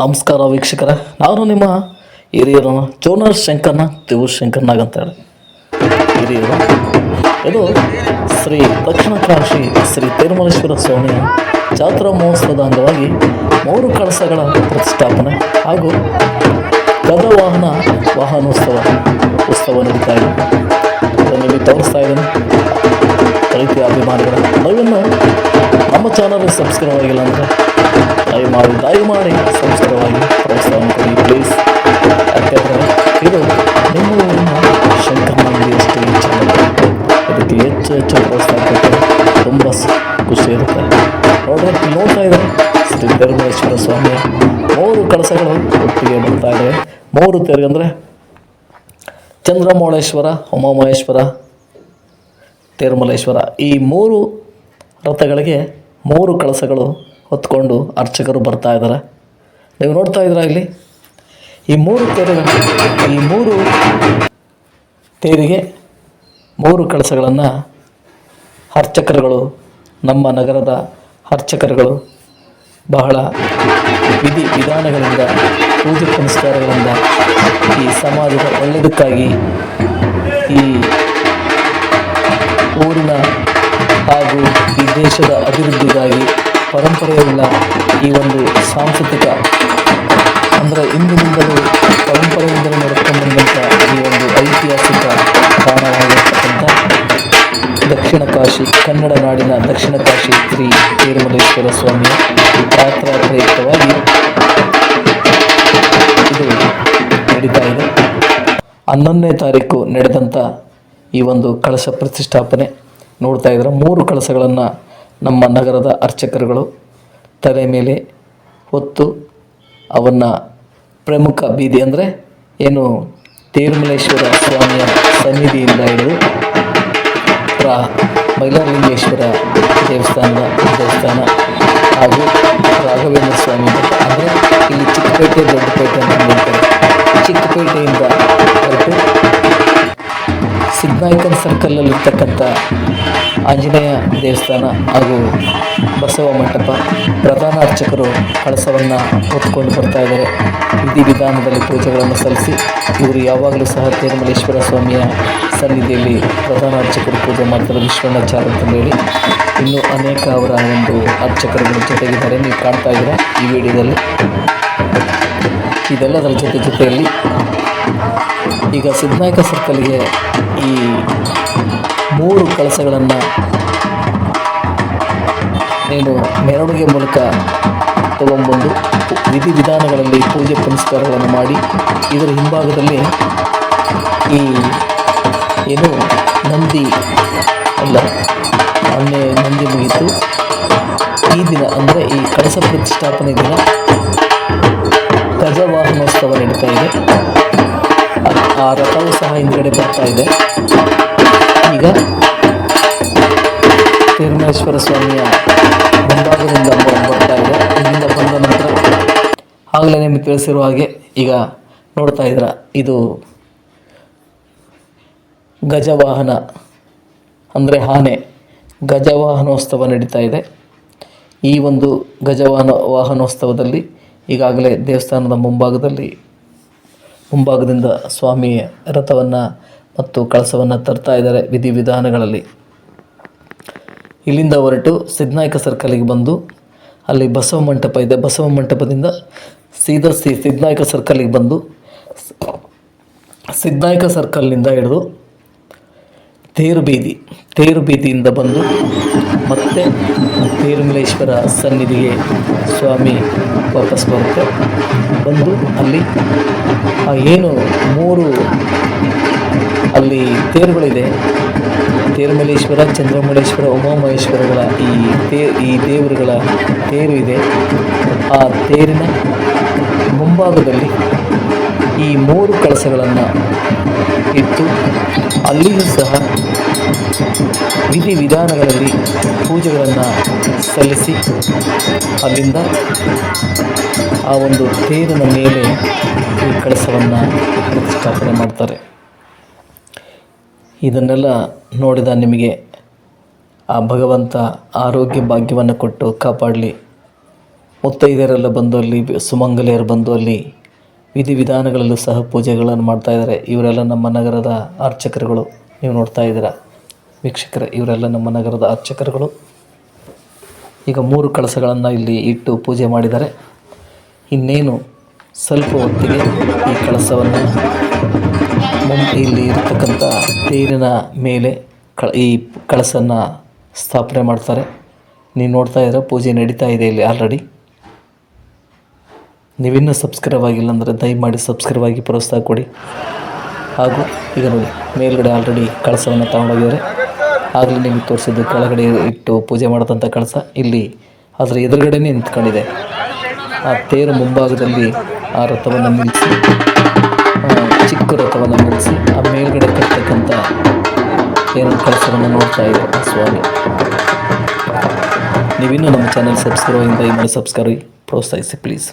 ನಮಸ್ಕಾರ ವೀಕ್ಷಕರ. ನಾನು ನಿಮ್ಮ ಹಿರಿಯರು ಚೋನರ್ ಶಂಕರ್ನ ದೇವು ಶಂಕರ್ನಾಗ್ ಅಂತೇಳಿ ಹಿರಿಯರು, ಇದು ಶ್ರೀ ದಕ್ಷಿಣ ಕಾಶಿ ಶ್ರೀ ತಿರುಮಲೇಶ್ವರ ಸ್ವಾಮಿಯ ಜಾತ್ರಾ ಮಹೋತ್ಸವದ ಅಂಗವಾಗಿ ಮೂರು ಕಳಸಗಳ ಪ್ರತಿಷ್ಠಾಪನೆ ಹಾಗೂ ಗಜವಾಹನ ವಾಹನೋತ್ಸವ ಉತ್ಸವ ನಡೀತಾ ಇದೆ. ಇಲ್ಲಿ ತೋರಿಸ್ತಾ ಇದ್ದೀನಿ. ಪ್ರೀತಿಯ ಅಭಿಮಾನಿಗಳ, ನೀವಿನ್ನು ನಮ್ಮ ಚಾನಲ್ ಸಬ್ಸ್ಕ್ರೈಬ್ ಆಗಿಲ್ಲ ಅಂದರೆ ದಯಮಾಡಿ ದಯಮಾಡಿ ಸಂಸ್ಕಾರವಾಗಿ ಪ್ರೋತ್ಸಾಹವನ್ನು ಕೊಡಿ ಪ್ಲೀಸ್ ಯಾಕೆಂದರೆ ಇದು ನಿಮ್ಮ ಊರಿನ ಶಂಕರ್ ಮಂದಿ ಅಷ್ಟೇ ಚಾನಲ್ ಅದಕ್ಕೆ ಹೆಚ್ಚು ಹೆಚ್ಚು ಪ್ರೋತ್ಸಾಹ ಕೊಟ್ಟರೆ ತುಂಬ ಖುಷಿ ಇರುತ್ತೆ. ನೋಡ್ರಿ ನೋಡ್ತಾ ಇದ್ದಾರೆ ಶ್ರೀ ಧರ್ಮೇಶ್ವರ ಸ್ವಾಮಿ ಮೂರು ಕಳಸಗಳು ಒಟ್ಟಿಗೆ ಬರ್ತಾ ಇದ್ದಾವೆ ಮೂರು ತೆರೆಗಂದರೆ ಚಂದ್ರಮೌಳೇಶ್ವರ, ಉಮಾಮಹೇಶ್ವರ, ತಿರುಮಲೇಶ್ವರ. ಈ ಮೂರು ರಥಗಳಿಗೆ ಮೂರು ಕಳಸಗಳು ಹೊತ್ಕೊಂಡು ಅರ್ಚಕರು ಬರ್ತಾ ಇದ್ದಾರೆ ನೀವು ನೋಡ್ತಾ ಇದ್ದೀರಾ ಇಲ್ಲಿ? ಈ ಮೂರು ತೇರುಗಳು, ಈ ಮೂರು ತೇರಿಗೆ ಮೂರು ಕಳಸಗಳನ್ನು ಅರ್ಚಕರುಗಳು, ನಮ್ಮ ನಗರದ ಅರ್ಚಕರುಗಳು ಬಹಳ ವಿಧಿ ವಿಧಾನಗಳಿಂದ, ಪೂಜೆ ಪುನಸ್ಕಾರಗಳಿಂದ ಈ ಸಮಾಜದ ಒಳ್ಳೆಯದಕ್ಕಾಗಿ ಈ ಊರಿನ ಹಾಗೂ ಈ ದೇಶದ ಅಭಿವೃದ್ಧಿಗಾಗಿ ಪರಂಪರೆಯುಳ್ಳ ಈ ಒಂದು ಸಾಂಸ್ಕೃತಿಕ, ಅಂದರೆ ಇಂದಿನಿಂದಲೂ ಪರಂಪರೆಯಿಂದಲೂ ನಡ್ಕೊಂಡು ಬಂದಂಥ ಈ ಒಂದು ಐತಿಹಾಸಿಕ ತಾಣವಾಗಿರ್ತಕ್ಕಂಥ ದಕ್ಷಿಣ ಕಾಶಿ, ಕನ್ನಡ ನಾಡಿನ ದಕ್ಷಿಣ ಕಾಶಿ ಶ್ರೀ ತಿರುಮಲೇಶ್ವರ ಸ್ವಾಮಿಯ ಯಾತ್ರಾ ಪ್ರಯುಕ್ತವಾಗಿ ಇದು ನಡೀತಾ ಇದೆ. ಹನ್ನೊಂದನೇ ತಾರೀಕು ನಡೆದಂಥ ಈ ಒಂದು ಕಳಶ ಪ್ರತಿಷ್ಠಾಪನೆ ನೋಡ್ತಾ ಇದ್ದಾರೆ ಮೂರು ಕಳಶಗಳನ್ನು ನಮ್ಮ ನಗರದ ಅರ್ಚಕರುಗಳು ತಲೆ ಮೇಲೆ ಹೊತ್ತು ಅವನ್ನು ಪ್ರಮುಖ ಬೀದಿ ಅಂದರೆ ಏನು ತಿರುಮಲೇಶ್ವರ ಸ್ವಾಮಿಯ ಸನ್ನಿಧಿಯಿಂದ ಹಿಡಿದು ಪ್ರಾ ಮೈಲಾರಲಿಂಗೇಶ್ವರ ದೇವಸ್ಥಾನದ ದೇವಸ್ಥಾನ ಹಾಗೂ ರಾಘವೇಂದ್ರ ಸ್ವಾಮಿ ಅಂದರೆ ಇಲ್ಲಿ ಚಿಕ್ಕಪೇಟೆ, ದೊಡ್ಡಪೇಟೆ ಅಂತ ಹೇಳ್ತಾರೆ. ಚಿಕ್ಕಪೇಟೆಯಿಂದ ಹೊರಟು ಸಿದ್ನಾಯಕನ್ ಸರ್ಕಲಲ್ಲಿರ್ತಕ್ಕಂಥ ಆಂಜನೇಯ ದೇವಸ್ಥಾನ ಹಾಗೂ ಬಸವ ಮಂಟಪ ಪ್ರಧಾನ ಅರ್ಚಕರು ಕಳಸವನ್ನು ಹೊತ್ಕೊಂಡು ಬರ್ತಾ ಇದ್ದಾರೆ. ವಿಧಿ ವಿಧಾನದಲ್ಲಿ ಪೂಜೆಗಳನ್ನು ಸಲ್ಲಿಸಿ ಇವರು ಯಾವಾಗಲೂ ಸಹ ತಿರುಮಲೇಶ್ವರ ಸ್ವಾಮಿಯ ಸನ್ನಿಧಿಯಲ್ಲಿ ಪ್ರಧಾನ ಅರ್ಚಕರು ಪೂಜೆ ಮಾಡ್ತಾರೆ ವಿಶ್ವನಾಚಾರ್ಯ ಅಂತ ಹೇಳಿ. ಇನ್ನೂ ಅನೇಕ ಅವರ ಒಂದು ಅರ್ಚಕರುಗಳ ಜೊತೆಗಿದ್ದಾರೆ. ನೀವು ಕಾಣ್ತಾ ಇದ್ದೀರಾ ಈ ವಿಡಿಯೋದಲ್ಲಿ? ಇದೆಲ್ಲದರ ಜೊತೆ ಜೊತೆಯಲ್ಲಿ ಈಗ ಸಿದ್ಧನಾಯಕ ಸರ್ಕಲ್ಗೆ ಈ ಮೂರು ಕಳಸಗಳನ್ನು ನೀನು ಮೆರವಣಿಗೆ ಮೂಲಕ ತಗೊಂಬಂದು ವಿಧಿ ವಿಧಾನಗಳಲ್ಲಿ ಪೂಜೆ ಪುನಸ್ಕಾರಗಳನ್ನು ಮಾಡಿ ಇದರ ಹಿಂಭಾಗದಲ್ಲಿ ಈ ಏನು ನಂದಿ ಅಲ್ಲ, ಮೊನ್ನೆ ನಂದಿ ಮುಗಿತು ಈ ದಿನ ಅಂದರೆ ಈ ಕಳಸ ಪ್ರತಿಷ್ಠಾಪನೆ ದಿನ ಗಜವಾಹನೋತ್ಸವ ನಡೀತಾ ಇದೆ. ಆ- ಆ ರಥವು ಸಹ ಹಿಂದ್ಗಡೆ ಬರ್ತಾ ಇದೆ. ಈಗ ತಿರುಮಲೇಶ್ವರ ಸ್ವಾಮಿಯ ಮುಂಭಾಗದಿಂದ ಬರ್ತಾ ಇದೆ. ಇಲ್ಲಿಂದ ಬಂದ ನಂತರ ಆಗಲೇ ನಿಮಗೆ ತಿಳಿಸಿರುವ ಹಾಗೆ ಈಗ ನೋಡ್ತಾ ಇದ್ರ, ಇದು ಗಜವಾಹನ ಅಂದರೆ ಆನೆ. ಗಜವಾಹನೋತ್ಸವ ನಡೀತಾ ಇದೆ. ಈ ಒಂದು ಗಜವಾಹನ ವಾಹನೋತ್ಸವದಲ್ಲಿ ಈಗಾಗಲೇ ದೇವಸ್ಥಾನದ ಮುಂಭಾಗದಲ್ಲಿ ಮುಂಭಾಗದಿಂದ ಸ್ವಾಮಿ ರಥವನ್ನು ಮತ್ತು ಕಳಸವನ್ನು ತರ್ತಾ ಇದ್ದಾರೆ ವಿಧಿವಿಧಾನಗಳಲ್ಲಿ. ಇಲ್ಲಿಂದ ಹೊರಟು ಸಿದ್ನಾಯಕ ಸರ್ಕಲಿಗೆ ಬಂದು ಅಲ್ಲಿ ಬಸವ ಮಂಟಪ ಇದೆ. ಬಸವ ಮಂಟಪದಿಂದ ಸೀದಾ ಸಿ ಸಿದ್ನಾಯಕ ಸರ್ಕಲಿಗೆ ಬಂದು ಸಿದ್ನಾಯಕ ಸರ್ಕಲ್ನಿಂದ ಹಿಡಿದು ತೇರು ಬೀದಿ, ತೇರು ಬೀದಿಯಿಂದ ಬಂದು ಮತ್ತೆ ತೇರುಮಲೇಶ್ವರ ಸನ್ನಿಧಿಗೆ ಸ್ವಾಮಿ ವಾಪಸ್ ಬರುತ್ತೆ. ಬಂದು ಅಲ್ಲಿ ಏನು ಮೂರು ಅಲ್ಲಿ ತೇರುಗಳಿದೆ. ತೇರುಮಲ್ಲೇಶ್ವರ ಚಂದ್ರಮೌಳೇಶ್ವರ ಉಮಾಮಹೇಶ್ವರಗಳ ಈ ತೇ, ಈ ದೇವರುಗಳ ತೇರು ಇದೆ. ಆ ತೇರಿನ ಮುಂಭಾಗದಲ್ಲಿ ಈ ಮೂರು ಕಳಸಗಳನ್ನು ಇಟ್ಟು ಅಲ್ಲಿಯೂ ಸಹ ವಿಧಿ ವಿಧಾನಗಳಲ್ಲಿ ಪೂಜೆಗಳನ್ನು ಸಲ್ಲಿಸಿ ಅಲ್ಲಿಂದ ಆ ಒಂದು ತೇರಿನ ಮೇಲೆ ಈ ಕಳಸವನ್ನು ಪ್ರತಿಷ್ಠಾಪನೆ ಮಾಡ್ತಾರೆ. ಇದನ್ನೆಲ್ಲ ನೋಡಿದ ನಿಮಗೆ ಆ ಭಗವಂತ ಆರೋಗ್ಯ ಭಾಗ್ಯವನ್ನು ಕೊಟ್ಟು ಕಾಪಾಡಲಿ. ಮುತ್ತೈದೆಯರೆಲ್ಲ ಬಂದು ಅಲ್ಲಿ, ಸುಮಂಗಲೆಯರು ಬಂದು ಅಲ್ಲಿ ವಿಧಿವಿಧಾನಗಳಲ್ಲೂ ಸಹ ಪೂಜೆಗಳನ್ನು ಮಾಡ್ತಾಯಿದ್ದಾರೆ ಇವರೆಲ್ಲ ನಮ್ಮ ನಗರದ ಅರ್ಚಕರುಗಳು. ನೀವು ನೋಡ್ತಾ ಇದ್ದೀರಾ? ವೀಕ್ಷಕರ, ಇವರೆಲ್ಲ ನಮ್ಮ ನಗರದ ಅರ್ಚಕರುಗಳು. ಈಗ ಮೂರು ಕಳಸಗಳನ್ನು ಇಲ್ಲಿ ಇಟ್ಟು ಪೂಜೆ ಮಾಡಿದ್ದಾರೆ. ಇನ್ನೇನು ಸ್ವಲ್ಪ ಹೊತ್ತಿಗೆ ಈ ಕಳಸವನ್ನು ಇಲ್ಲಿ ಇರತಕ್ಕಂಥ ತೇರಿನ ಮೇಲೆ ಕಳ ಈ ಕಳಸನ್ನು ಸ್ಥಾಪನೆ ಮಾಡ್ತಾರೆ. ನೀವು ನೋಡ್ತಾ ಇದ್ರೆ ಪೂಜೆ ನಡೀತಾ ಇದೆ ಇಲ್ಲಿ ಆಲ್ರೆಡಿ ನೀವಿನ್ನೂ ಸಬ್ಸ್ಕ್ರೈಬ್ ಆಗಿಲ್ಲ ಅಂದರೆ ದಯಮಾಡಿ ಸಬ್ಸ್ಕ್ರೈಬ್ ಆಗಿ ಪ್ರೋತ್ಸಾಹ ಕೊಡಿ. ಹಾಗೂ ಈಗ ನೋಡಿ, ಮೇಲ್ಗಡೆ ಆಲ್ರೆಡಿ ಕಳಸವನ್ನು ತಗೊಂಡೋಗಿದ್ದಾರೆ. ಆಗಲೇ ನಿಮಗೆ ತೋರಿಸಿದ್ದು, ಕೆಳಗಡೆ ಇಟ್ಟು ಪೂಜೆ ಮಾಡಿದಂಥ ಕಳಸ ಇಲ್ಲಿ ಅದರ ಎದುರುಗಡೆನೇ ನಿಂತ್ಕೊಂಡಿದೆ. ಆ ತೇರು ಮುಂಭಾಗದಲ್ಲಿ ಆ ರಥವನ್ನು ನಿಲ್ಲಿಸಿ. ಚಿಕ್ಕ ರಥವನ್ನು ಮುಗಿಸಿ ಆ ಮೇಲ್ಗಡೆ ಕಟ್ಟತಕ್ಕಂಥ ಏನು ಕೆಲಸವನ್ನು ನೋಡ್ತಾ ಇದೆ ಆ ಸ್ವಾಮಿ. ನೀವಿನ್ನೂ ನಮ್ಮ ಚಾನಲ್ ಸಬ್ಸ್ಕ್ರೈಬ್ ಇಂದ ಮಾಡಿ ಸಬ್ಸ್ಕ್ರೈಬ್ ಪ್ರೋತ್ಸಾಹಿಸಿ ಪ್ಲೀಸ್